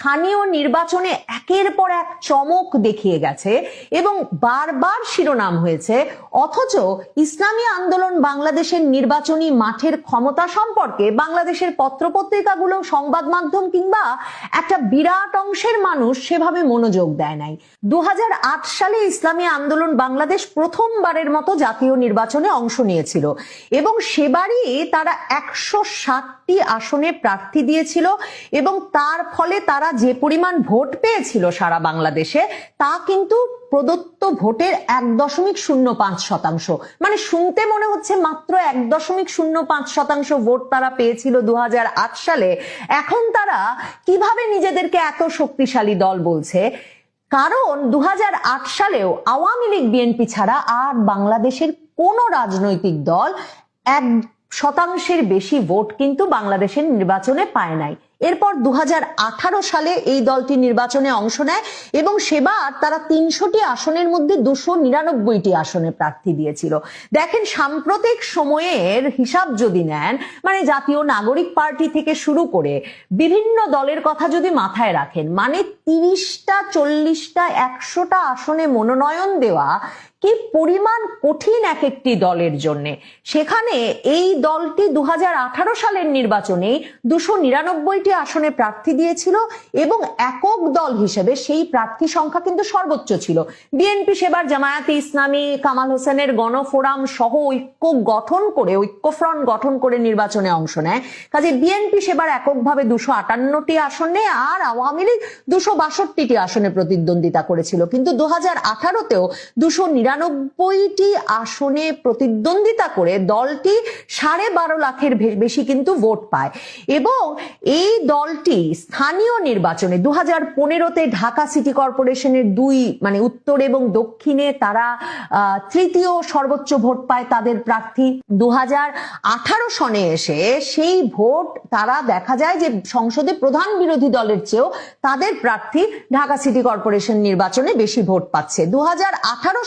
স্থানীয় নির্বাচনে একের পর এক চমক দেখিয়ে গেছে এবং বারবার শিরোনাম হয়েছে। অথচ ইসলামী আন্দোলন বাংলাদেশের নির্বাচনী মাঠের ক্ষমতা সম্পর্কে বাংলাদেশের পত্রপত্রিকাগুলো, সংবাদ মাধ্যম কিংবা একটা বিরাট অংশের মানুষ সেভাবে মনোযোগ দেয় নাই। দু হাজার আট সালে ইসলামী আন্দোলন বাংলাদেশ প্রথমবারের মতো জাতীয় নির্বাচনে অংশ নিয়েছিল এবং সেবারই তারা একশো সাত ষাটটি আসনে প্রার্থী দিয়েছিল এবং তার ফলে তারা যে পরিমাণ ভোট পেয়েছিল সারা বাংলাদেশে, তা কিন্তু প্রদত্ত ভোটের এক দশমিক শূন্য পাঁচ শতাংশ। মানে শুনতে মনে হচ্ছে মাত্র এক দশমিক শূন্য পাঁচ শতাংশ ভোট তারা পেয়েছিল দু হাজার আট সালে। এখন তারা কীভাবে নিজেদেরকে এত শক্তিশালী দল বলছে? কারণ দু হাজার আট সালেও আওয়ামী লীগ, বিএনপি ছাড়া আর বাংলাদেশের কোনো রাজনৈতিক দল এক শতাংশের বেশি ভোট কিন্তু বাংলাদেশের নির্বাচনে পায় নাই। এরপর দু হাজার আঠারো সালে এই দলটি নির্বাচনে অংশ নেয় এবং সেবার তারা তিনশোটি আসনের মধ্যে দুশো নিরানব্বইটি আসনে প্রার্থী দিয়েছিল। দেখেন, সাম্প্রতিক সময়ের হিসাব যদি নেন মানে জাতীয় নাগরিক পার্টি থেকে শুরু করে বিভিন্ন দলের কথা যদি মাথায় রাখেন মানে তিরিশটা, চল্লিশটা, একশোটা আসনে মনোনয়ন দেওয়া কি পরিমাণ কঠিন এক একটি দলের জন্য। সেখানে এই দলটি দুই হাজার আঠারো সালের নির্বাচনে দুশো নিরানব্বইটি আসনে প্রার্থী দিয়েছিল এবং একক দল হিসেবে সেই প্রার্থী সংখ্যা কিন্তু সর্বোচ্চ ছিল। বিএনপি সেবার জামায়াতে ইসলামী, কামাল হোসেনের গণফোরাম সহ ঐক্য গঠন করে ঐক্যফ্রন্ট গঠন করে নির্বাচনে অংশ নেয়। কাজে বিএনপি সেবার এককভাবে দুশো আটান্নটি আসনে আর আওয়ামী লীগ দুশো বাষট্টিটি আসনে প্রতিদ্বন্দ্বিতা করেছিল। কিন্তু দু হাজার আঠারোতেও দুশো নিরানব্বইটি আসনে প্রতিদ্বন্দ্বিতা করে দলটি সাড়ে বারো লাখের বেশি কিন্তু ভোট পায়। এবং এই দলটি স্থানীয় নির্বাচনে দু হাজার পনেরোতে ঢাকা সিটি কর্পোরেশনের দুই মানে উত্তর এবং দক্ষিণে তারা তৃতীয় সর্বোচ্চ ভোট পায় তাদের প্রার্থী। দু হাজার আঠারো সনে এসে সেই ভোট তারা দেখা যায় যে সংসদে প্রধান বিরোধী দলের চেয়েও তাদের প্রার্থী ঢাকা সিটি কর্পোরেশন নির্বাচনে বেশি ভোট পাচ্ছে। দু আঠারো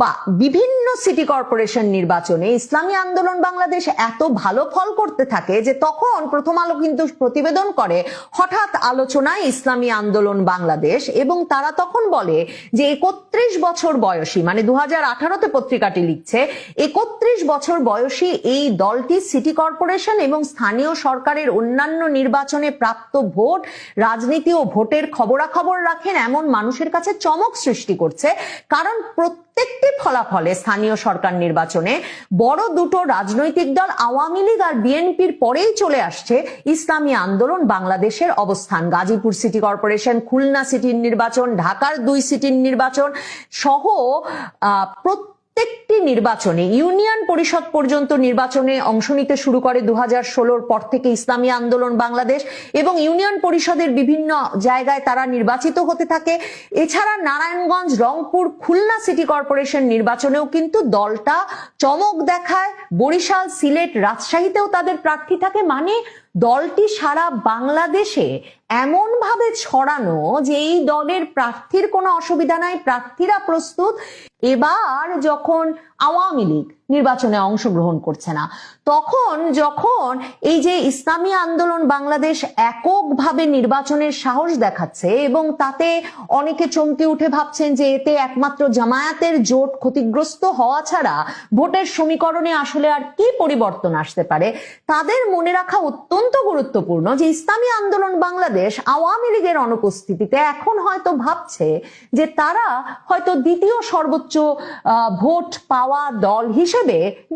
বা বিভিন্ন সিটি কর্পোরেশন নির্বাচনে ইসলামী আন্দোলন বাংলাদেশ এত ভালো ফল করতে থাকে যে তখন প্রথম আলো কিন্তু প্রতিবেদন করে হঠাৎ আলোচনায় ইসলামী আন্দোলন বাংলাদেশ এবং তারা তখন বলে যে একত্রিশ বছর বয়সী মানে দু হাজার আঠারোতে পত্রিকাটি লিখছে, একত্রিশ বছর বয়সী এই দলটি সিটি কর্পোরেশন এবং স্থানীয় সরকারের অন্যান্য নির্বাচনে প্রাপ্ত ভোট, রাজনীতি ও ভোটের খবরাখবর রাখেন এমন মানুষের কাছে চমক সৃষ্টি করছে। কারণ প্রত্যেকটি ফলাফলে স্থানীয় সরকার নির্বাচনে বড় দুটো রাজনৈতিক দল আওয়ামী লীগ আর বিএনপির পরেই চলে আসছে ইসলামী আন্দোলন বাংলাদেশের অবস্থান। গাজীপুর সিটি কর্পোরেশন খুলনা সিটির নির্বাচন ঢাকার দুই সিটির নির্বাচন সহ আহ, প্রত্যেকটি নির্বাচনে ইউনিয়ন পরিষদ পর্যন্ত নির্বাচনে অংশ নিতে শুরু করে দু হাজার পর থেকে ইসলামী আন্দোলন বাংলাদেশ এবং ইউনিয়ন পরিষদের বিভিন্ন জায়গায় তারা নির্বাচিত হতে থাকে। এছাড়া নারায়ণগঞ্জ, রংপুর, খুলনা সিটি কর্পোরেশন নির্বাচনেও কিন্তু দলটা চমক দেখায়। বরিশাল, সিলেট, রাজশাহীতেও তাদের প্রার্থী থাকে। মানে দলটি সারা বাংলাদেশে এমন ভাবে ছড়ানো যে এই দলের প্রার্থীর কোনো অসুবিধা নাই, প্রার্থীরা প্রস্তুত। এবার যখন আওয়ামী লীগ নির্বাচনে অংশগ্রহণ করছে না। তখন যখন এই যে ইসলামী আন্দোলন বাংলাদেশ এককভাবে নির্বাচনের সাহস দেখাচ্ছে এবং তাতে অনেকে চমকে উঠে ভাবছেন যে এতে একমাত্র জামায়াতের জোট ক্ষতিগ্রস্ত হওয়া ছাড়া ভোটের সমীকরণে আসলে আর কি পরিবর্তন আসতে পারে, তাদের মনে রাখা অত্যন্ত গুরুত্বপূর্ণ যে ইসলামী আন্দোলন বাংলাদেশ আওয়ামী লীগের অনুপস্থিতিতে এখন হয়তো ভাবছে যে তারা হয়তো দ্বিতীয় সর্বোচ্চ ভোট পাওয়া দল হিসেবে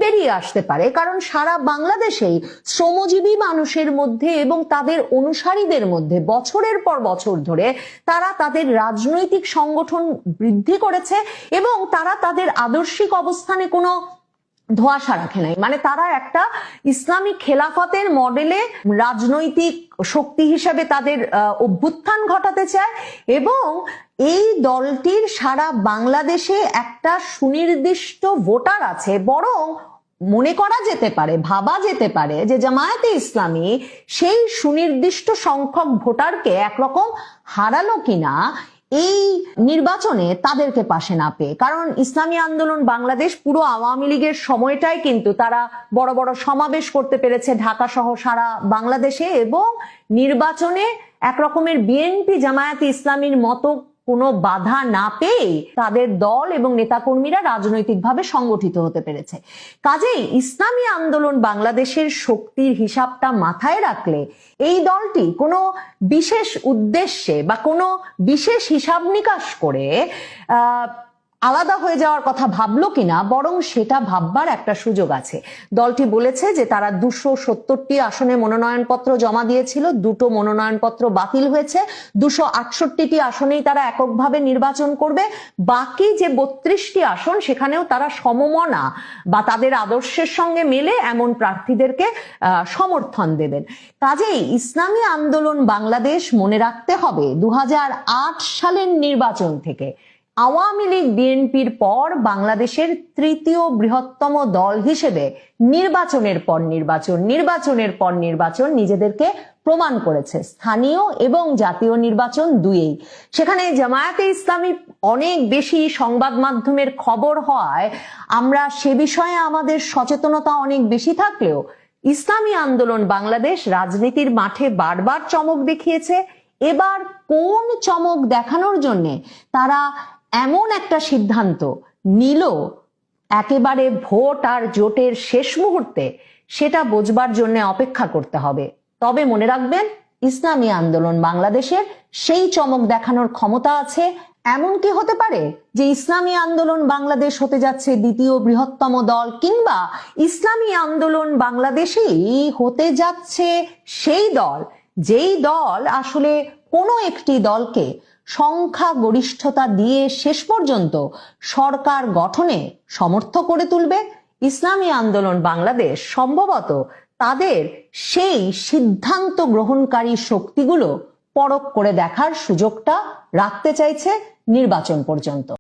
বেরিয়ে আসতে পারে, কারণ সারা বাংলাদেশেই শ্রমজীবী মানুষের মধ্যে এবং তাদের অনুসারীদের মধ্যে বছরের পর বছর ধরে তারা তাদের রাজনৈতিক সংগঠন বৃদ্ধি করেছে এবং তারা তাদের আদর্শিক অবস্থানে কোনো ধোয়াশা রাখে নাই। মানে তারা একটা ইসলামিক খেলাফতের মডেলে রাজনৈতিক শক্তি হিসেবে তাদের অভ্যুত্থান ঘটাতে চায় এবং এই দলটির সারা বাংলাদেশে একটা সুনির্দিষ্ট ভোটার আছে, বরং মনে করা যেতে পারে, ভাবা যেতে পারে যে জামায়াতে ইসলামী সেই সুনির্দিষ্ট সংখ্যক ভোটারকে একরকম হারালো কিনা এই নির্বাচনে তাদেরকে পাশে না পেয়ে। কারণ ইসলামী আন্দোলন বাংলাদেশ পুরো আওয়ামী লীগের সময়টাই কিন্তু তারা বড় বড় সমাবেশ করতে পেরেছে ঢাকা সহ সারা বাংলাদেশে এবং নির্বাচনে এক রকমের বিএনপি জামায়াতে ইসলামীর মতো কোনো বাধা না পেয়ে তাদের দল এবং নেতাকর্মীরা রাজনৈতিকভাবে সংগঠিত হতে পেরেছে। কাজেই ইসলামী আন্দোলন বাংলাদেশের শক্তির হিসাবটা মাথায় রাখলে এই দলটি কোনো বিশেষ উদ্দেশ্যে বা কোনো বিশেষ হিসাব নিকাশ করে আলাদা হয়ে যাওয়ার কথা ভাবলো কিনা, বরং সেটা ভাববার একটা সুযোগ আছে। দলটি বলেছে যে তারা দুশো সত্তরটি আসনে মনোনয়নপত্র জমা দিয়েছিল, দুটো মনোনয়নপত্র বাতিল হয়েছে, দুশো আটষট্টিটি আসনেই তারা এককভাবে নির্বাচন করবে, বাকি যে বত্রিশটি আসন সেখানেও তারা সমমনা বা তাদের আদর্শের সঙ্গে মেলে এমন প্রার্থীদেরকে সমর্থন দেবেন। কাজেই ইসলামী আন্দোলন বাংলাদেশ মনে রাখতে হবে দু হাজার আট সালের নির্বাচন থেকে। আওয়ামী লীগ, বিএনপির পর বাংলাদেশের তৃতীয় বৃহত্তম দল হিসেবে নির্বাচনের পর নির্বাচন, নির্বাচনের পর নির্বাচন নিজেদেরকে প্রমাণ করেছে। স্থানীয় এবং জাতীয় নির্বাচন দুয়েই সেখানে জামায়াতে ইসলামী অনেক বেশি সংবাদ মাধ্যমের খবর হওয়ায় আমরা সে বিষয়ে আমাদের সচেতনতা অনেক বেশি থাকলেও ইসলামী আন্দোলন বাংলাদেশ রাজনীতির মাঠে বারবার চমক দেখিয়েছে। এবার কোন চমক দেখানোর জন্য তারা এমন একটা সিদ্ধান্ত নিল একেবারে ভোট আর জোটের শেষ মুহূর্তে, সেটা বোঝবার জন্য অপেক্ষা করতে হবে। তবে মনে রাখবেন, ইসলামী আন্দোলন বাংলাদেশের সেই চমক দেখানোর ক্ষমতা আছে, এমন কি হতে পারে যে ইসলামী আন্দোলন বাংলাদেশ হতে যাচ্ছে দ্বিতীয় বৃহত্তম দল, কিংবা ইসলামী আন্দোলন বাংলাদেশেই হতে যাচ্ছে সেই দল, যেই দল আসলে কোনো একটি দলকে সংখ্যা গরিষ্ঠতা দিয়ে শেষ পর্যন্ত সরকার গঠনে সমর্থ করে তুলবে। ইসলামী আন্দোলন বাংলাদেশ সম্ভবত তাদের সেই সিদ্ধান্ত গ্রহণকারী শক্তিগুলো পরখ করে দেখার সুযোগটা রাখতে চাইছে নির্বাচন পর্যন্ত।